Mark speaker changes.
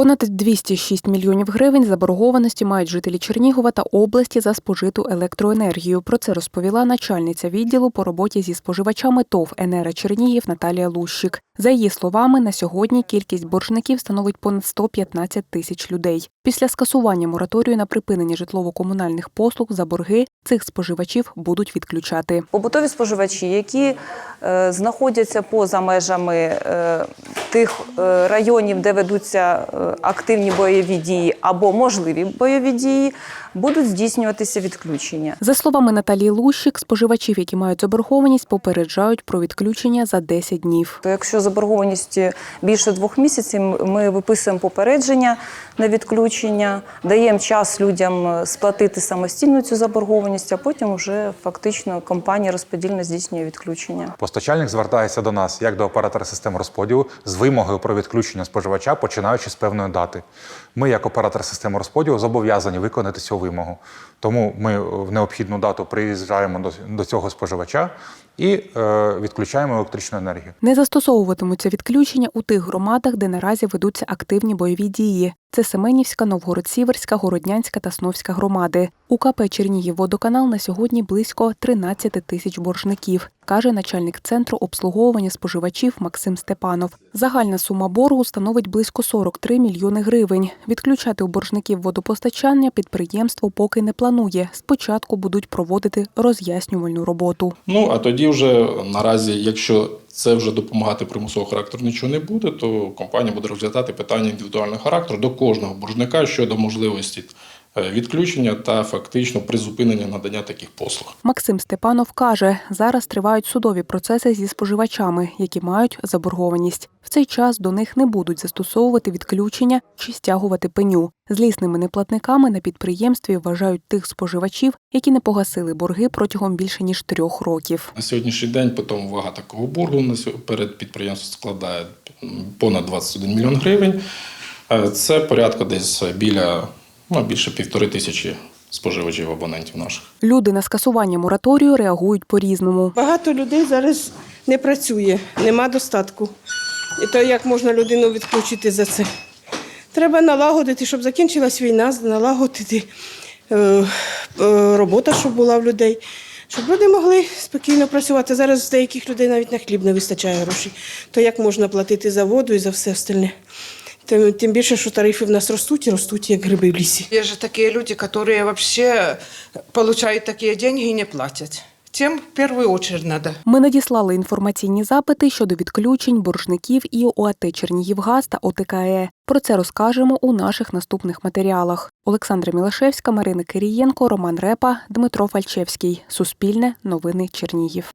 Speaker 1: Понад 206 мільйонів гривень заборгованості мають жителі Чернігова та області за спожиту електроенергію. Про це розповіла начальниця відділу по роботі зі споживачами ТОВ «Енера Чернігів Наталія Лущик. За її словами, на сьогодні кількість боржників становить понад 115 тисяч людей. Після скасування мораторію на припинення житлово-комунальних послуг за борги цих споживачів будуть відключати.
Speaker 2: Побутові споживачі, які е, знаходяться поза межами е, тих е, районів, де ведуться е, активні бойові дії або можливі бойові дії, будуть здійснюватися відключення.
Speaker 1: За словами Наталії Лущик, споживачів, які мають заборгованість, попереджають про відключення за 10 днів.
Speaker 2: То Якщо заборгованість більше двох місяців, ми виписуємо попередження на відключення, даємо час людям е, сплатити самостійно цю заборгованість, а потім вже фактично компанія розподільно здійснює відключення.
Speaker 3: Постачальник звертається до нас як до оператора систем розподілу з вимогою про відключення споживача, починаючи з певної дати. Ми, як оператор системи розподілу, зобов'язані виконати цю вимогу. Тому ми в необхідну дату приїжджаємо до, до цього споживача і е, відключаємо електричну енергію.
Speaker 1: Не застосовуватимуться відключення у тих громадах, де наразі ведуться активні бойові дії. Це Семенівська, Новгород-Сіверська, Городнянська та Сновська громади. У КП Чернігівводоканал на сьогодні близько 13 тисяч боржників, каже начальник центру обслуговування споживачів Максим Степанов. Загальна сума боргу становить близько 43 мільйони гривень. Відключати у боржників водопостачання підприємство поки не планує. Спочатку будуть проводити роз'яснювальну роботу.
Speaker 4: Ну а тоді вже наразі, якщо це вже допомагати примусового характеру нічого не буде, то компанія буде розглядати питання індивідуального характеру до кожного боржника щодо можливості відключення та фактично призупинення надання таких послуг.
Speaker 1: Максим Степанов каже, зараз тривають судові процеси зі споживачами, які мають заборгованість. В цей час до них не будуть застосовувати відключення чи стягувати пеню. Злісними неплатниками на підприємстві вважають тих споживачів, які не погасили борги протягом більше ніж трьох років.
Speaker 4: На сьогоднішній день потім вага такого боргу на перед підприємством складає понад 21 мільйон гривень. Е, Це порядка десь біля ну, більше півтори тисячі споживачів абонентів наших.
Speaker 1: Люди на скасування мораторію реагують по-різному.
Speaker 5: Багато людей зараз не працює, нема достатку. І то як можна людину відключити за це? Треба налагодити, щоб закінчилась війна, налагодити е, е, робота, щоб була в людей, щоб люди могли спокійно працювати. Зараз з деяких людей навіть на хліб не вистачає грошей. То як можна платити за воду і за все остальне? Тим, тим більше, що тарифи в нас ростуть і ростуть, як гриби в лісі.
Speaker 6: Есть же такие люди, которые вообще получают такие деньги и не платят. Тем в первую очередь надо
Speaker 1: Ми надіслали інформаційні запити щодо відключень боржників і ОАТ Чернігівгаз та ОТКЕ. Про це розкажемо у наших наступних матеріалах. Олександра Мілашевська, Марина Кирієнко, Роман Репа, Дмитро Фальчевський. Суспільне новини Чернігів.